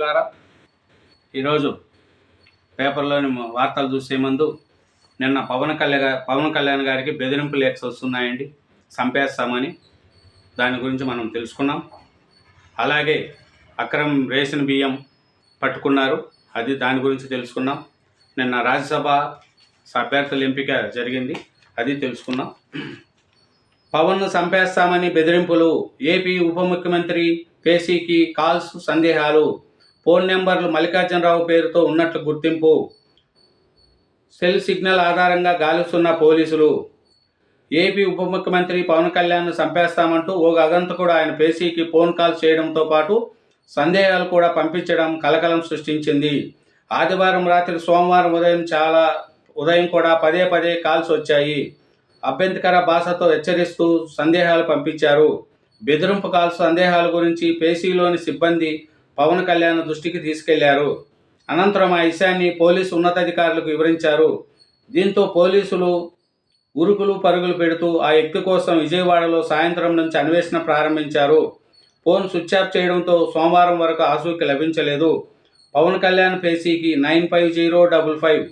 ద్వారా ఈరోజు పేపర్లోని వార్తలు చూసే ముందు నిన్న పవన్ కళ్యాణ్ పవన్ కళ్యాణ్ గారికి బెదిరింపు లేఖస్ వస్తున్నాయండి. చంపేస్తామని దాని గురించి మనం తెలుసుకున్నాం. అలాగే అక్రమ్ రేషన్ బియ్యం పట్టుకున్నారు. అది దాని గురించి తెలుసుకున్నాం. నిన్న రాజ్యసభ అభ్యర్థుల ఎంపిక జరిగింది. అది తెలుసుకున్నాం. పవన్ను చంపేస్తామని బెదిరింపులు ఏపీ ఉప ముఖ్యమంత్రి పేసీకి కాల్స్ సందేహాలు ఫోన్ నెంబర్లు మల్లికార్జునరావు పేరుతో ఉన్నట్లు గుర్తింపు. సెల్ సిగ్నల్ ఆధారంగా గాలుస్తున్న పోలీసులు. ఏపీ ఉప ముఖ్యమంత్రి పవన్ కళ్యాణ్ను చంపేస్తామంటూ ఓ కూడా ఆయన పేసీకి ఫోన్ కాల్ చేయడంతో పాటు సందేహాలు కూడా పంపించడం కలకలం సృష్టించింది. ఆదివారం రాత్రి సోమవారం ఉదయం చాలా ఉదయం కూడా పదే పదే కాల్స్ వచ్చాయి. అభ్యంతకర భాషతో హెచ్చరిస్తూ సందేహాలు పంపించారు. బెదిరింపు కాల్స్ సందేహాల గురించి పేసీలోని సిబ్బంది పవన్ కళ్యాణ్ దృష్టికి తీసుకెళ్ళారు. అనంతరం ఆ విషయాన్ని పోలీసు ఉన్నతాధికారులకు వివరించారు. దీంతో పోలీసులు ఉరుకులు పరుగులు పెడుతూ ఆ వ్యక్తి కోసం విజయవాడలో సాయంత్రం నుంచి అన్వేషణ ప్రారంభించారు. ఫోన్ స్విచ్ ఆఫ్ చేయడంతో సోమవారం వరకు ఆసూకి లభించలేదు. Pawan Kalyan పేసీకి nine five zero double five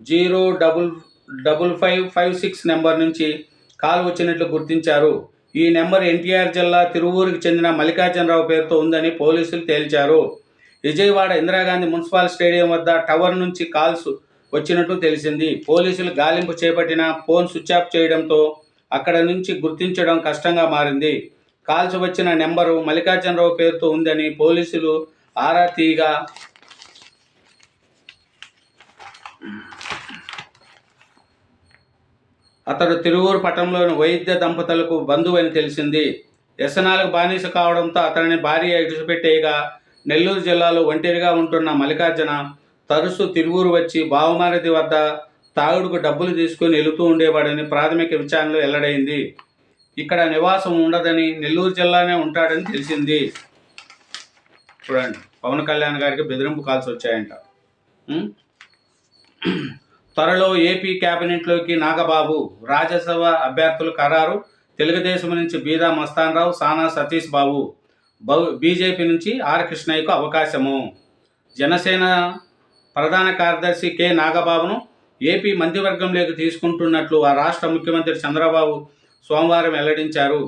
zero double double five five six number నుంచి కాల్ వచ్చినట్లు గుర్తించారు. ఈ నెంబర్ ఎన్టీఆర్ జిల్లా తిరువూరుకి చెందిన మల్లికార్జునరావు పేరుతో ఉందని పోలీసులు తేల్చారు. విజయవాడ ఇందిరాగాంధీ మున్సిపల్ స్టేడియం వద్ద టవర్ నుంచి కాల్స్ వచ్చినట్టు తెలిసింది. పోలీసులు గాలింపు చేపట్టిన ఫోన్ స్విచ్ ఆఫ్ చేయడంతో అక్కడ నుంచి గుర్తించడం కష్టంగా మారింది. కాల్స్ వచ్చిన నెంబరు మల్లికార్జునరావు పేరుతో ఉందని పోలీసులు ఆరా తీయగా అతడు తిరువూరు పట్టణంలోని వైద్య దంపతులకు బంధువు అని తెలిసింది. వ్యసనాలకు బానిస కావడంతో అతనిని భార్య ఇడిచిపెట్టేయగా నెల్లూరు జిల్లాలో ఒంటరిగా ఉంటున్న మల్లికార్జున తరచూ తిరువూరు వచ్చి బావమారతి వద్ద తాగుడుకు డబ్బులు తీసుకుని వెళుతూ ఉండేవాడని ప్రాథమిక విచారణలో వెల్లడైంది. ఇక్కడ నివాసం ఉండదని నెల్లూరు జిల్లానే ఉంటాడని తెలిసింది. చూడండి పవన్ కళ్యాణ్ గారికి బెదిరింపు కాల్స్ వచ్చాయంట త్వరలో ఏపీ కేబినెట్లోకి నాగబాబు రాజ్యసభ అభ్యర్థులు ఖరారు. తెలుగుదేశం నుంచి బీదా మస్తాన్రావు సానా సతీష్ బాబు. బీజేపీ నుంచి ఆర్ కృష్ణయ్యకు అవకాశము. జనసేన ప్రధాన కార్యదర్శి కె నాగబాబును ఏపీ మంత్రివర్గంలోకి తీసుకుంటున్నట్లు ఆ రాష్ట్ర ముఖ్యమంత్రి చంద్రబాబు సోమవారం వెల్లడించారు.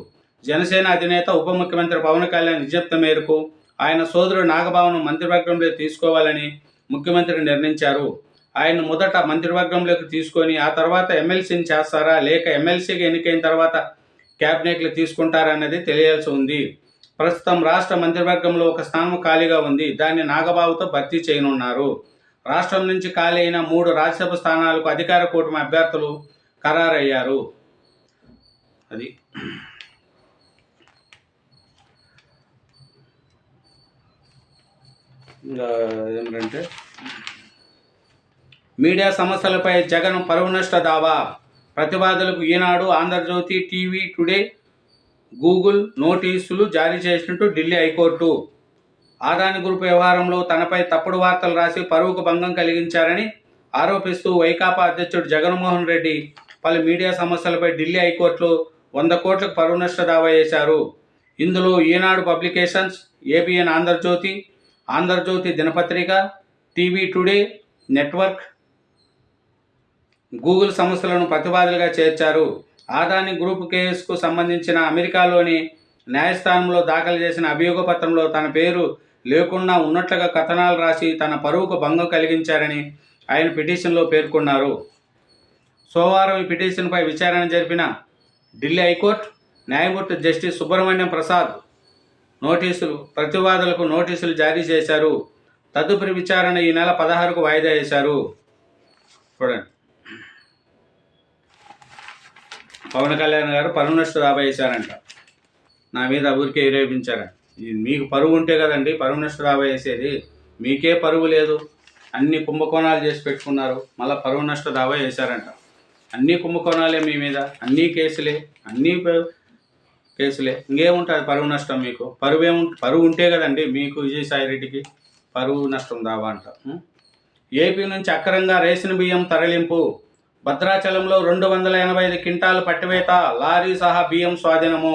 జనసేన అధినేత ఉప ముఖ్యమంత్రి పవన్ కళ్యాణ్ విజ్ఞప్తి మేరకు ఆయన సోదరుడు నాగబాబును మంత్రివర్గంలోకి తీసుకోవాలని ముఖ్యమంత్రి నిర్ణయించారు. ఆయన మొదట మంత్రివర్గంలోకి తీసుకొని ఆ తర్వాత ఎమ్మెల్సీని చేస్తారా? లేక ఎమ్మెల్సీగా ఎన్నికైన తర్వాత క్యాబినెట్లు తీసుకుంటారా అన్నది తెలియాల్సి ఉంది. ప్రస్తుతం రాష్ట్ర మంత్రివర్గంలో ఒక స్థానం ఖాళీగా ఉంది. దాన్ని నాగబాబుతో భర్తీ చేయనున్నారు. రాష్ట్రం నుంచి ఖాళీ అయిన మూడు రాజ్యసభ స్థానాలకు అధికార కూటమి అభ్యర్థులు ఖరారయ్యారు. అది. ఇంకా ఏమిటంటే మీడియా సమస్యలపై జగన్ పరువు నష్ట దావా ప్రతివాదులకు Eenadu Andhra Jyothi TV today Google నోటీసులు జారీ చేసినట్టు ఢిల్లీ హైకోర్టు. ఆదాని గ్రూప్ వ్యవహారంలో తనపై తప్పుడు వార్తలు రాసి పరువుకు భంగం కలిగించారని ఆరోపిస్తూ వైకాపా అధ్యక్షుడు జగన్మోహన్ రెడ్డి పలు మీడియా సమస్యలపై ఢిల్లీ హైకోర్టులో వంద కోట్లకు పరువు నష్ట దావా వేశారు ఇందులో ఈనాడు పబ్లికేషన్స్ ఏబిఎన్ ఆంధ్రజ్యోతి ఆంధ్రజ్యోతి దినపత్రిక టీవీ టుడే నెట్వర్క్ గూగుల్ సంస్థలను ప్రతివాదులుగా చేర్చారు. ఆదాని గ్రూప్ కేసుకు సంబంధించిన అమెరికాలోని న్యాయస్థానంలో దాఖలు చేసిన అభియోగ పత్రంలో తన పేరు లేకుండా ఉన్నట్లుగా కథనాలు రాసి తన పరువుకు భంగం కలిగించారని ఆయన పిటిషన్లో పేర్కొన్నారు. సోమవారం ఈ పిటిషన్పై విచారణ జరిపిన ఢిల్లీ హైకోర్టు న్యాయమూర్తి జస్టిస్ సుబ్రహ్మణ్యం ప్రసాద్ నోటీసులు ప్రతివాదులకు నోటీసులు జారీ చేశారు. తదుపరి విచారణ ఈ నెల పదహారుకు వాయిదా వేశారు. చూడండి. పవన్ కళ్యాణ్ గారు పరువు నష్ట దాబా వేశారంట నా మీద ఊరికే విరేపించారంట మీకు పరువు ఉంటే కదండి పరువు నష్ట దాబా వేసేది మీకే పరువు లేదు. అన్ని కుంభకోణాలు చేసి పెట్టుకున్నారు. మళ్ళీ పరువు నష్ట దావా వేశారంట అన్ని కుంభకోణాలే మీ మీద. అన్ని కేసులే. అన్ని ప- కేసులే. ఇంకేముంటుంది పరువు నష్టం మీకు? పరువు ఏము పరువు ఉంటే కదండి మీకు విజయసాయి రెడ్డికి పరువు నష్టం దావా అంట ఏపీ నుంచి అక్రంగా రేషన్ బియ్యం తరలింపు. భద్రాచలంలో రెండు వందల ఎనభై ఐదు క్వింటాలు పట్టివేత లారీ సహా బియ్యం స్వాధీనము.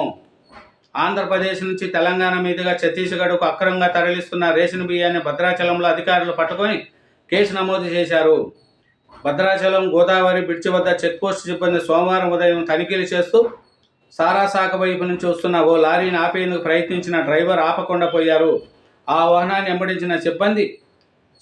ఆంధ్రప్రదేశ్ నుంచి తెలంగాణ మీదుగా ఛత్తీస్గఢ్కు అక్రమంగా తరలిస్తున్న రేషన్ బియ్యాన్ని భద్రాచలంలో అధికారులు పట్టుకొని కేసు నమోదు చేశారు. భద్రాచలం గోదావరి బ్రిడ్జి వద్ద చెక్పోస్ట్ సిబ్బంది సోమవారం ఉదయం తనిఖీలు చేస్తూ సారాశాఖ వైపు నుంచి వస్తున్న ఓ లారీని ఆపేందుకు ప్రయత్నించిన డ్రైవర్ ఆపకుండా పోయారు. ఆ వాహనాన్ని వెంబడించిన సిబ్బంది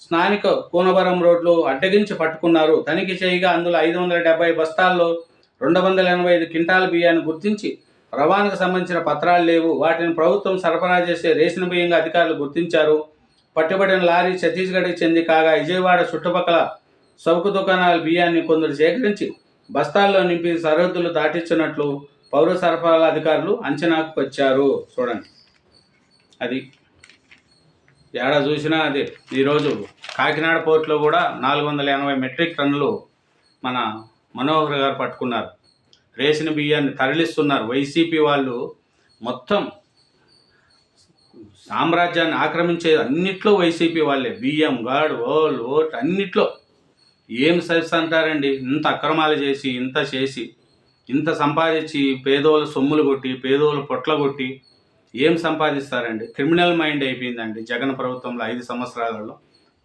స్థానిక కోనవరం రోడ్లు అడ్డగించి పట్టుకున్నారు. తనిఖీ చేయగా అందులో ఐదు వందల డెబ్బై బస్తాల్లో రెండు వందల ఎనభై ఐదు క్వింటాల బియ్యాన్ని గుర్తించి రవాణాకు సంబంధించిన పత్రాలు లేవు. వాటిని ప్రభుత్వం సరఫరా చేసే రేషన్ బియ్యంగా అధికారులు గుర్తించారు. పట్టుబడిన లారీ ఛత్తీస్గఢ్కి చెంది కాగా విజయవాడ చుట్టుపక్కల సౌకు దుకాణాల బియ్యాన్ని కొందరు సేకరించి బస్తాల్లో నింపి సరిహద్దులు దాటించినట్లు పౌర సరఫరాల అధికారులు అంచనాకు వచ్చారు. చూడండి. అది ఏడ చూసినా అది ఈరోజు కాకినాడ పోర్టులో కూడా నాలుగు వందల ఎనభై మెట్రిక్ టన్నులు మన మనోహర్ గారు పట్టుకున్నారు. రేషన్ బియ్యాన్ని తరలిస్తున్నారు. వైసీపీ వాళ్ళు మొత్తం సామ్రాజ్యాన్ని ఆక్రమించే అన్నిట్లో వైసీపీ వాళ్ళే. బియ్యం గాడ్ ఓల్ ఓట్ అన్నిట్లో. ఏం సైన్స్ అంటారండి? ఇంత అక్రమాలు చేసి ఇంత చేసి ఇంత సంపాదించి పేదోళ్ళ సొమ్ములు కొట్టి పేదోళ్ళ పొట్ల కొట్టి ఏం సంపాదిస్తారండి? క్రిమినల్ మైండ్ అయిపోయిందండి జగన్ ప్రభుత్వంలో ఐదు సంవత్సరాలలో.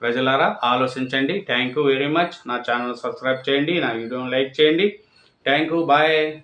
ప్రజలారా ఆలోచించండి. Thank you very much. నా ఛానల్ సబ్స్క్రైబ్ చేయండి. నా వీడియోని లైక్ చేయండి. Thank you. బాయ్.